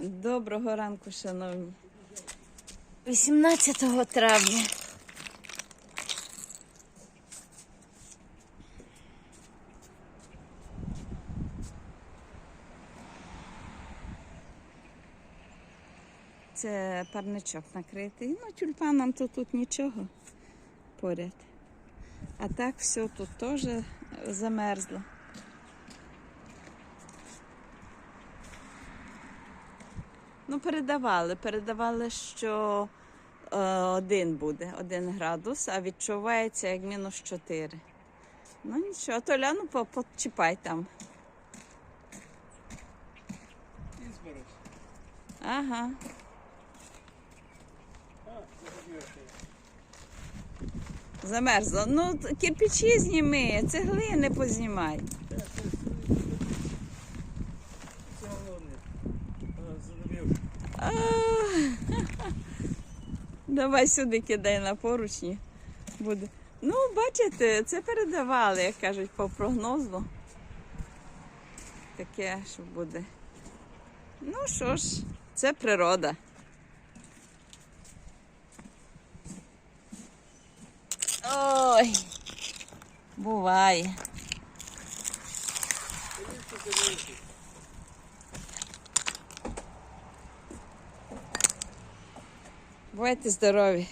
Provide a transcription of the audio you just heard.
Доброго ранку, шановні. 18 травня. Це парничок накритий. Ну, тюльпанам то тут нічого поряд. А так все тут теж замерзло. Ну, передавали. Передавали, що е, один буде, один градус, а відчувається як мінус 4. Ну нічого, Толя, ну по- почіпай там. Ага. Замерзло. Ну, кирпичі зніми, цеглини познімай. Це головне. А, Давай сюди кидай на поручні. Буде. Ну, бачите, це передавали, як кажуть, по прогнозу. Таке, що буде. Ну що ж, це природа. Ой, буває. Бувайте здорові.